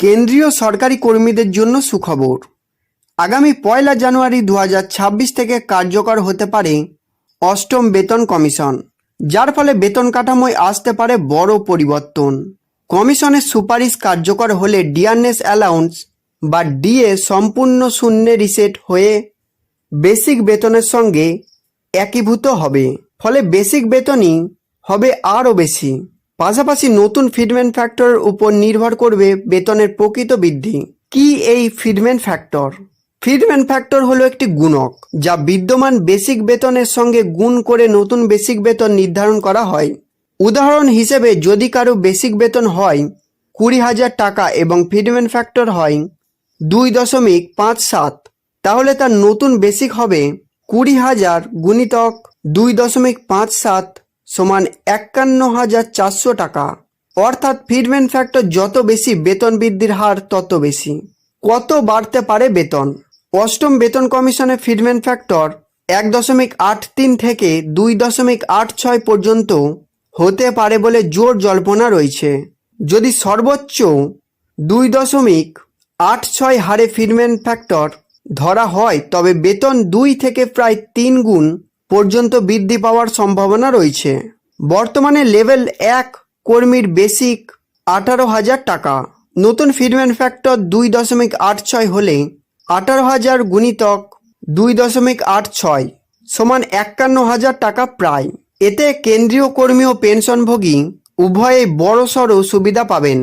কেন্দ্রীয় সরকারি কর্মীদের জন্য সুখবর। আগামী পয়লা জানুয়ারি দু হাজার ছাব্বিশ থেকে কার্যকর হতে পারে অষ্টম বেতন কমিশন, যার ফলে বেতন কাঠামোয় আসতে পারে বড় পরিবর্তন। কমিশনের সুপারিশ কার্যকর হলে ডিয়ারনেস অ্যালাউন্স বা ডিএ সম্পূর্ণ শূন্যে রিসেট হয়ে বেসিক বেতনের সঙ্গে একীভূত হবে, ফলে বেসিক বেতনই হবে আরও বেশি। পাশাপাশি নতুন ফিডম্যান ফ্যাক্টরের উপর নির্ভর করবে বেতনের প্রকৃত বৃদ্ধি। কি এই ফিডম্যান ফ্যাক্টর? ফিডম্যান ফ্যাক্টর হলো একটি গুণক, যা বিদ্যমান বেসিক বেতনের সঙ্গে গুণ করে নতুন বেসিক বেতন নির্ধারণ করা হয়। উদাহরণ হিসেবে, যদি কারও বেসিক বেতন হয় কুড়ি হাজার টাকা এবং ফিডম্যান ফ্যাক্টর হয় দুই দশমিক পাঁচ সাত, তাহলে তার নতুন বেসিক হবে কুড়ি হাজার গুণিতক দুই দশমিক পাঁচ সাত সমান একান্ন হাজার চারশো টাকা। অর্থাৎ ফিডম্যান ফ্যাক্টর যত বেশি বেতন বৃদ্ধির হার তত বেশি। কত বাড়তে পারে বেতন? অষ্টম বেতন কমিশনের ফিডম্যান ফ্যাক্টর এক দশমিক আট তিন থেকে দুই দশমিক আট ছয় পর্যন্ত হতে পারে বলে জোর জল্পনা রয়েছে। যদি সর্বোচ্চ দুই দশমিক আট ছয় হারে ফিডম্যান ফ্যাক্টর ধরা হয়, তবে বেতন দুই থেকে প্রায় তিন গুণ পর্যন্ত বৃদ্ধি পাওয়ার সম্ভাবনা রয়েছে। বর্তমানে লেভেল এক কর্মীর বেসিক আঠারো হাজার টাকা। নতুন ফিডম্যান ফ্যাক্টর দুই দশমিক আট ছয় হলে আঠারো হাজার গুণিতক দুই দশমিক আট ছয় সমান একান্ন হাজার টাকা প্রায়। এতে কেন্দ্রীয় কর্মী ও পেনশনভোগী উভয়েই বড়সড় সুবিধা পাবেন।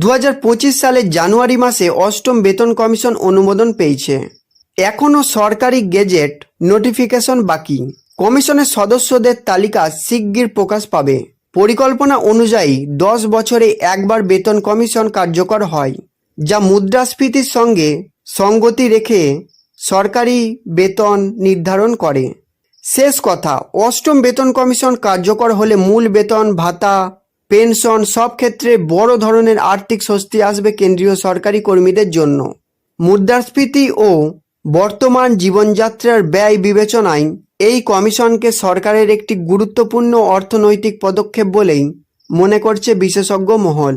দু হাজার পঁচিশ সালের জানুয়ারি মাসে অষ্টম বেতন কমিশন অনুমোদন পেয়েছে। এখনও সরকারি গেজেট নোটিফিকেশন বাকি। কমিশনের সদস্যদের তালিকা শিগগির প্রকাশ পাবে। পরিকল্পনা অনুযায়ী দশ বছরে একবার বেতন কমিশন কার্যকর হয়, যা মুদ্রাস্ফীতির সঙ্গে সঙ্গতি রেখে সরকারি বেতন নির্ধারণ করে। শেষ কথা, অষ্টম বেতন কমিশন কার্যকর হলে মূল বেতন, ভাতা, পেনশন সব ক্ষেত্রে বড় ধরনের আর্থিক স্বস্তি আসবে কেন্দ্রীয় সরকারি কর্মীদের জন্য। মুদ্রাস্ফীতি ও বর্তমান জীবনযাত্রার ব্যয় বিবেচনায় এই কমিশনকে সরকারের একটি গুরুত্বপূর্ণ অর্থনৈতিক পদক্ষেপ বলেই মনে করছে বিশেষজ্ঞ মহল।